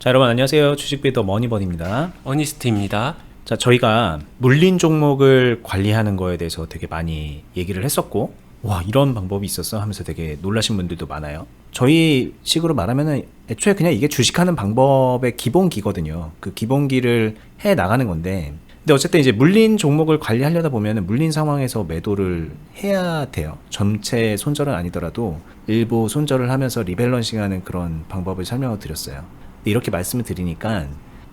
자 여러분 안녕하세요. 주식비더 머니버디입니다. 어니스트입니다. 자 저희가 물린 종목을 관리하는 거에 대해서 되게 많이 얘기를 했었고 와 이런 방법이 있었어 하면서 되게 놀라신 분들도 많아요. 저희 식으로 말하면은 애초에 그냥 이게 주식하는 방법의 기본기거든요. 그 기본기를 해 나가는 건데 근데 어쨌든 이제 물린 종목을 관리하려다 보면은 물린 상황에서 매도를 해야 돼요. 전체 손절은 아니더라도 일부 손절을 하면서 리밸런싱하는 그런 방법을 설명을 드렸어요 이렇게 말씀을 드리니까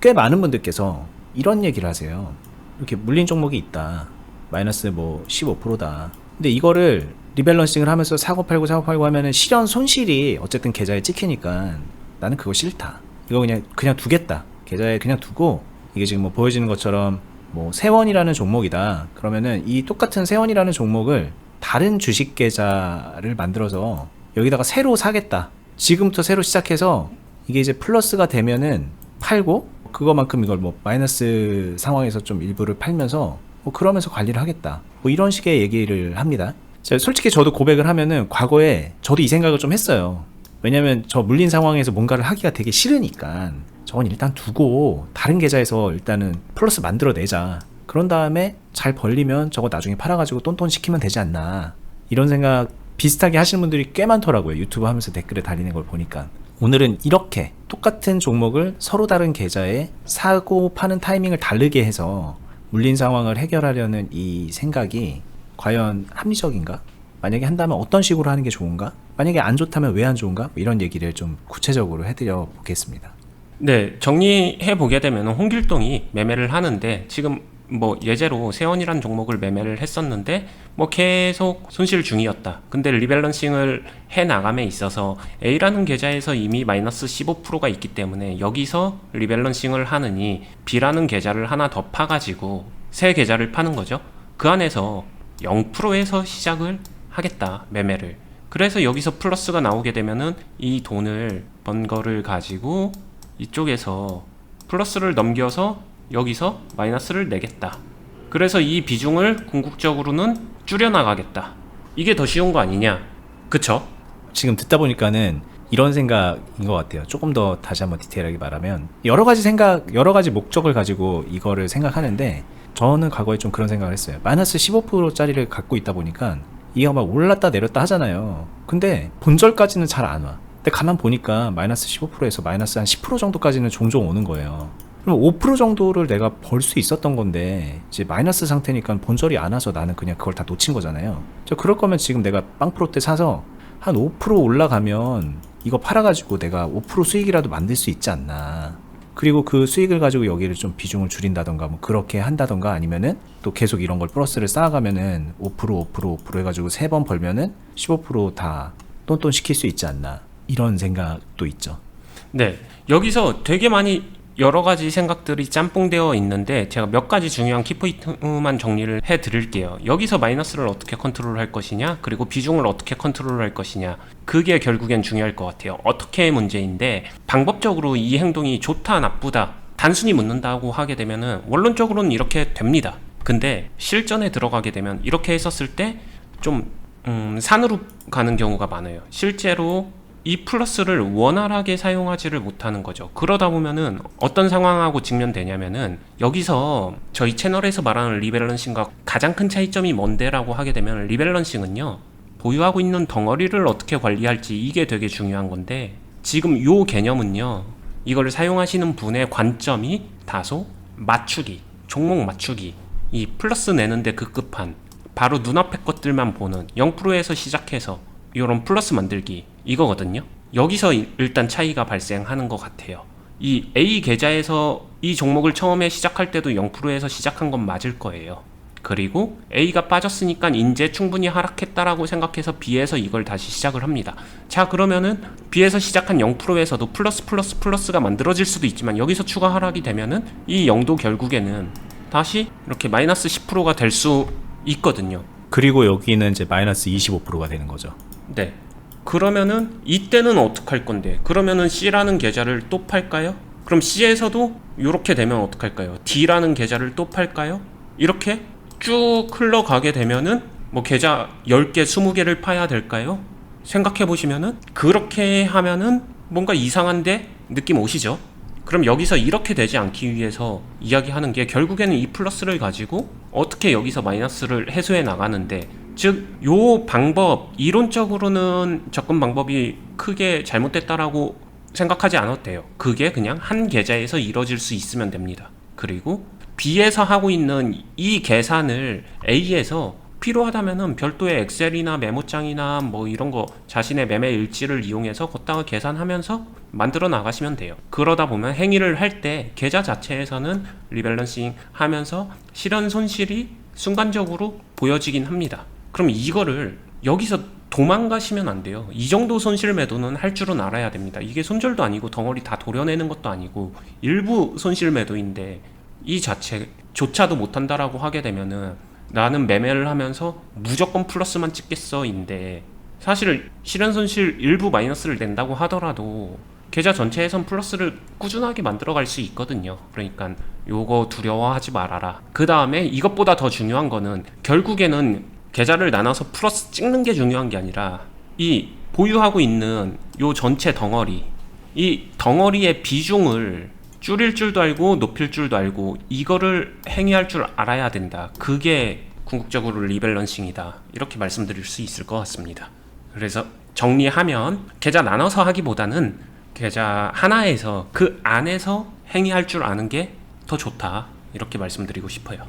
꽤 많은 분들께서 이런 얘기를 하세요. 이렇게 물린 종목이 있다. 마이너스 뭐 15%다. 근데 이거를 리밸런싱을 하면서 사고 팔고 사고 팔고 하면은 실현 손실이 어쨌든 계좌에 찍히니까 나는 그거 싫다. 이거 그냥 그냥 두겠다. 계좌에 그냥 두고 이게 지금 뭐 보여지는 것처럼 뭐 세원이라는 종목이다. 그러면은 이 똑같은 세원이라는 종목을 다른 주식 계좌를 만들어서 여기다가 새로 사겠다. 지금부터 새로 시작해서 이게 이제 플러스가 되면은 팔고 그거만큼 이걸 뭐 마이너스 상황에서 좀 일부를 팔면서 뭐 그러면서 관리를 하겠다. 뭐 이런 식의 얘기를 합니다. 자, 솔직히 저도 고백을 하면은 과거에 저도 이 생각을 좀 했어요. 왜냐면 저 물린 상황에서 뭔가를 하기가 되게 싫으니까 저건 일단 두고 다른 계좌에서 일단은 플러스 만들어내자. 그런 다음에 잘 벌리면 저거 나중에 팔아가지고 똔똔 시키면 되지 않나. 이런 생각 비슷하게 하시는 분들이 꽤 많더라고요. 유튜브 하면서 댓글에 달리는 걸 보니까. 오늘은 이렇게 똑같은 종목을 서로 다른 계좌에 사고 파는 타이밍을 다르게 해서 물린 상황을 해결하려는 이 생각이 과연 합리적인가? 만약에 한다면 어떤 식으로 하는 게 좋은가? 만약에 안 좋다면 왜 안 좋은가? 뭐 이런 얘기를 좀 구체적으로 해드려 보겠습니다. 네, 정리해 보게 되면 홍길동이 매매를 하는데 지금 뭐 예제로 세원이란 종목을 매매를 했었는데 뭐 계속 손실 중이었다. 근데 리밸런싱을 해 나감에 있어서 A라는 계좌에서 이미 마이너스 15%가 있기 때문에 여기서 리밸런싱을 하느니 B라는 계좌를 하나 더 파가지고 새 계좌를 파는 거죠. 그 안에서 0%에서 시작을 하겠다 매매를. 그래서 여기서 플러스가 나오게 되면은 이 돈을 번 거를 가지고 이쪽에서 플러스를 넘겨서 여기서 마이너스를 내겠다. 그래서 이 비중을 궁극적으로는 줄여나가겠다. 이게 더 쉬운 거 아니냐? 그쵸? 지금 듣다 보니까는 이런 생각인 것 같아요. 조금 더 다시 한번 디테일하게 말하면 여러 가지 생각, 여러 가지 목적을 가지고 이거를 생각하는데 저는 과거에 좀 그런 생각을 했어요. 마이너스 15%짜리를 갖고 있다 보니까 이가 막 올랐다 내렸다 하잖아요. 근데 본절까지는 잘 안 와. 근데 가만 보니까 마이너스 15%에서 마이너스 한 10% 정도까지는 종종 오는 거예요. 그럼 5% 정도를 내가 벌 수 있었던 건데 이제 마이너스 상태니까 본절이 안 와서 나는 그냥 그걸 다 놓친 거잖아요. 저 그럴 거면 지금 내가 빵프로 때 사서 한 5% 올라가면 이거 팔아가지고 내가 5% 수익이라도 만들 수 있지 않나. 그리고 그 수익을 가지고 여기를 좀 비중을 줄인다던가 뭐 그렇게 한다던가 아니면은 또 계속 이런 걸 플러스를 쌓아가면은 5% 5% 5% 해가지고 세 번 벌면은 15%다 똔똔 시킬 수 있지 않나. 이런 생각도 있죠. 네. 여기서 되게 많이 여러 가지 생각들이 짬뽕되어 있는데 제가 몇 가지 중요한 키포인트만 정리를 해 드릴게요. 여기서 마이너스를 어떻게 컨트롤 할 것이냐, 그리고 비중을 어떻게 컨트롤 할 것이냐. 그게 결국엔 중요할 것 같아요. 어떻게 문제인데 방법적으로 이 행동이 좋다, 나쁘다, 단순히 묻는다고 하게 되면은 원론적으로는 이렇게 됩니다. 근데 실전에 들어가게 되면 이렇게 했었을 때좀 음, 산으로 가는 경우가 많아요. 실제로 이 플러스를 원활하게 사용하지를 못하는 거죠. 그러다 보면은 어떤 상황하고 직면되냐면은 여기서 저희 채널에서 말하는 리밸런싱과 가장 큰 차이점이 뭔데라고 하게 되면 리밸런싱은요. 보유하고 있는 덩어리를 어떻게 관리할지 이게 되게 중요한 건데 지금 요 개념은요. 이걸 사용하시는 분의 관점이 다소 맞추기, 종목 맞추기, 이 플러스 내는데 급급한 바로 눈앞의 것들만 보는 0%에서 시작해서 이런 플러스 만들기 이거거든요. 여기서 이- 일단 차이가 발생하는 것 같아요. 이 A 계좌에서 이 종목을 처음에 시작할 때도 0%에서 시작한 건 맞을 거예요. 그리고 A가 빠졌으니까 이제 충분히 하락했다라고 생각해서 B에서 이걸 다시 시작을 합니다. 자 그러면은 B에서 시작한 0%에서도 플러스 플러스 플러스가 만들어질 수도 있지만 여기서 추가 하락이 되면은 이 0도 결국에는 다시 이렇게 마이너스 10%가 될 수 있거든요. 그리고 여기는 이제 마이너스 25%가 되는 거죠. 네. 그러면은 이때는 어떡할 건데? 그러면은 C라는 계좌를 또 팔까요? 그럼 C에서도 이렇게 되면 어떡할까요? D라는 계좌를 또 팔까요? 이렇게 쭉 흘러가게 되면은 뭐 계좌 10개, 20개를 파야 될까요? 생각해 보시면은 그렇게 하면은 뭔가 이상한데 느낌 오시죠? 그럼 여기서 이렇게 되지 않기 위해서 이야기하는 게 결국에는 이 플러스를 가지고 어떻게 여기서 마이너스를 해소해 나가는데 즉 요 방법 이론적으로는 접근 방법이 크게 잘못됐다라고 생각하지 않아도 돼요. 그게 그냥 한 계좌에서 이루어질 수 있으면 됩니다. 그리고 B에서 하고 있는 이 계산을 A에서 필요하다면은 별도의 엑셀이나 메모장이나 뭐 이런 거 자신의 매매 일지를 이용해서 걷다가 계산하면서 만들어 나가시면 돼요. 그러다 보면 행위를 할 때 계좌 자체에서는 리밸런싱 하면서 실현 손실이 순간적으로 보여지긴 합니다. 그럼 이거를 여기서 도망가시면 안 돼요. 이 정도 손실 매도는 할 줄은 알아야 됩니다. 이게 손절도 아니고 덩어리 다 도려내는 것도 아니고 일부 손실 매도인데 이 자체조차도 못한다라고 하게 되면은 나는 매매를 하면서 무조건 플러스만 찍겠어인데 사실 실현 손실 일부 마이너스를 낸다고 하더라도 계좌 전체에선 플러스를 꾸준하게 만들어 갈 수 있거든요. 그러니까 요거 두려워하지 말아라. 그 다음에 이것보다 더 중요한 거는 결국에는 계좌를 나눠서 플러스 찍는 게 중요한 게 아니라 이 보유하고 있는 요 전체 덩어리 이 덩어리의 비중을 줄일 줄도 알고 높일 줄도 알고 이거를 행위할 줄 알아야 된다. 그게 궁극적으로 리밸런싱이다. 이렇게 말씀드릴 수 있을 것 같습니다. 그래서 정리하면 계좌 나눠서 하기보다는 계좌 하나에서 그 안에서 행위할 줄 아는 게 더 좋다. 이렇게 말씀드리고 싶어요.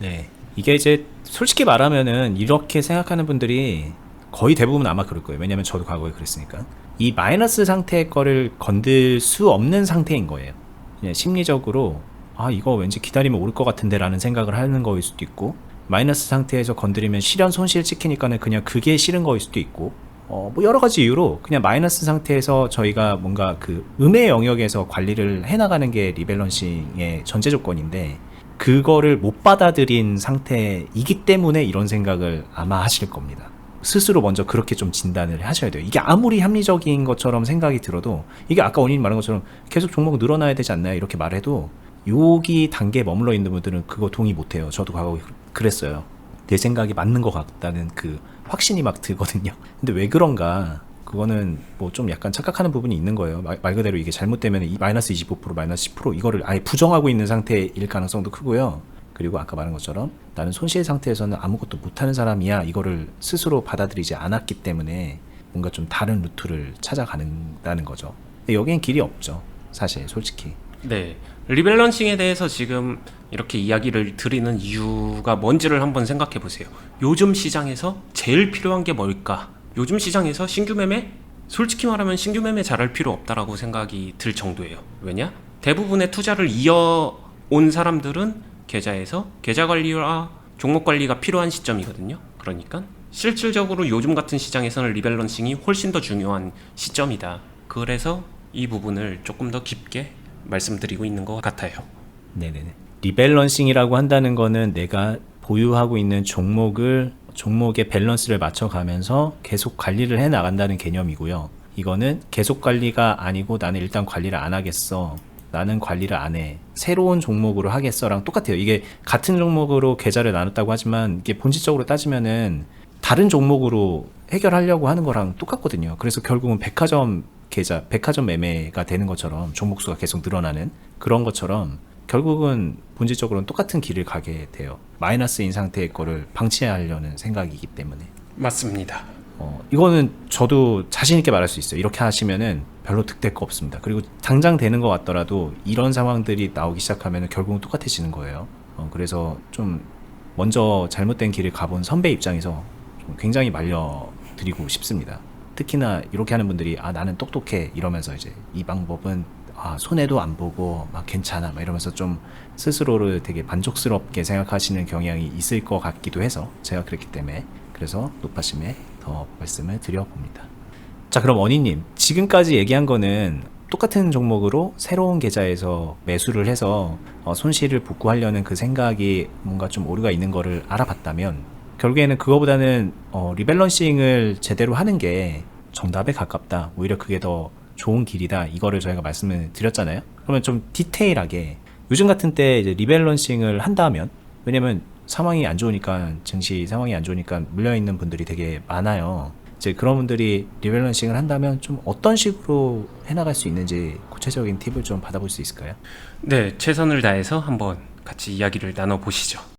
네. 이게 이제 솔직히 말하면은 이렇게 생각하는 분들이 거의 대부분 아마 그럴 거예요. 왜냐면 저도 과거에 그랬으니까. 이 마이너스 상태의 거를 건들 수 없는 상태인 거예요. 그냥 심리적으로 아 이거 왠지 기다리면 오를 것 같은데 라는 생각을 하는 거일 수도 있고 마이너스 상태에서 건드리면 실현 손실 찍히니까는 그냥 그게 싫은 거일 수도 있고 어, 뭐 여러 가지 이유로 그냥 마이너스 상태에서 저희가 뭔가 그 음의 영역에서 관리를 해나가는 게 리밸런싱의 전제 조건인데 그거를 못 받아들인 상태이기 때문에 이런 생각을 아마 하실 겁니다. 스스로 먼저 그렇게 좀 진단을 하셔야 돼요. 이게 아무리 합리적인 것처럼 생각이 들어도 이게 아까 원인이 말한 것처럼 계속 종목 늘어나야 되지 않나요? 이렇게 말해도 여기 단계에 머물러 있는 분들은 그거 동의 못 해요. 저도 과거에 그랬어요. 내 생각이 맞는 것 같다는 그 확신이 막 들거든요. 근데 왜 그런가? 그거는 뭐 좀 약간 착각하는 부분이 있는 거예요. 말, 말 그대로 이게 잘못되면 이 마이너스 25% 마이너스 10% 이거를 아예 부정하고 있는 상태일 가능성도 크고요. 그리고 아까 말한 것처럼 나는 손실 상태에서는 아무것도 못하는 사람이야 이거를 스스로 받아들이지 않았기 때문에 뭔가 좀 다른 루트를 찾아가는다는 거죠. 여기엔 길이 없죠. 사실 솔직히. 네. 리밸런싱에 대해서 지금 이렇게 이야기를 드리는 이유가 뭔지를 한번 생각해 보세요. 요즘 시장에서 제일 필요한 게 뭘까? 요즘 시장에서 신규 매매? 솔직히 말하면 신규 매매 잘할 필요 없다라고 생각이 들 정도예요. 왜냐? 대부분의 투자를 이어온 사람들은 계좌에서 계좌 관리와 종목 관리가 필요한 시점이거든요. 그러니까 실질적으로 요즘 같은 시장에서는 리밸런싱이 훨씬 더 중요한 시점이다. 그래서 이 부분을 조금 더 깊게 말씀드리고 있는 것 같아요. 네네네. 리밸런싱이라고 한다는 거는 내가 보유하고 있는 종목을 종목의 밸런스를 맞춰가면서 계속 관리를 해 나간다는 개념이고요. 이거는 계속 관리가 아니고 나는 일단 관리를 안 하겠어. 나는 관리를 안 해. 새로운 종목으로 하겠어랑 똑같아요. 이게 같은 종목으로 계좌를 나눴다고 하지만 이게 본질적으로 따지면은 다른 종목으로 해결하려고 하는 거랑 똑같거든요. 그래서 결국은 백화점 계좌, 백화점 매매가 되는 것처럼 종목수가 계속 늘어나는 그런 것처럼 결국은 본질적으로는 똑같은 길을 가게 돼요. 마이너스인 상태의 거를 방치하려는 생각이기 때문에. 맞습니다. 어, 이거는 저도 자신 있게 말할 수 있어요. 이렇게 하시면은 별로 득될 거 없습니다. 그리고 당장 되는 것 같더라도 이런 상황들이 나오기 시작하면 결국은 똑같아지는 거예요. 어, 그래서 좀 먼저 잘못된 길을 가본 선배 입장에서 좀 굉장히 말려드리고 싶습니다. 특히나 이렇게 하는 분들이 아 나는 똑똑해 이러면서 이제 이 방법은 아 손해도 안 보고 막 괜찮아 막 이러면서 좀 스스로를 되게 만족스럽게 생각하시는 경향이 있을 것 같기도 해서 제가 그랬기 때문에 그래서 높아심에 더 말씀을 드려봅니다. 자 그럼 원희님 지금까지 얘기한 거는 똑같은 종목으로 새로운 계좌에서 매수를 해서 어, 손실을 복구하려는 그 생각이 뭔가 좀 오류가 있는 거를 알아봤다면 결국에는 그거보다는 어, 리밸런싱을 제대로 하는 게 정답에 가깝다 오히려 그게 더 좋은 길이다 이거를 저희가 말씀을 드렸잖아요 그러면 좀 디테일하게 요즘 같은 때 이제 리밸런싱을 한다면 왜냐면 상황이 안 좋으니까 증시 상황이 안 좋으니까 물려 있는 분들이 되게 많아요 이제 그런 분들이 리밸런싱을 한다면 좀 어떤 식으로 해나갈 수 있는지 구체적인 팁을 좀 받아볼 수 있을까요? 네, 최선을 다해서 한번 같이 이야기를 나눠 보시죠.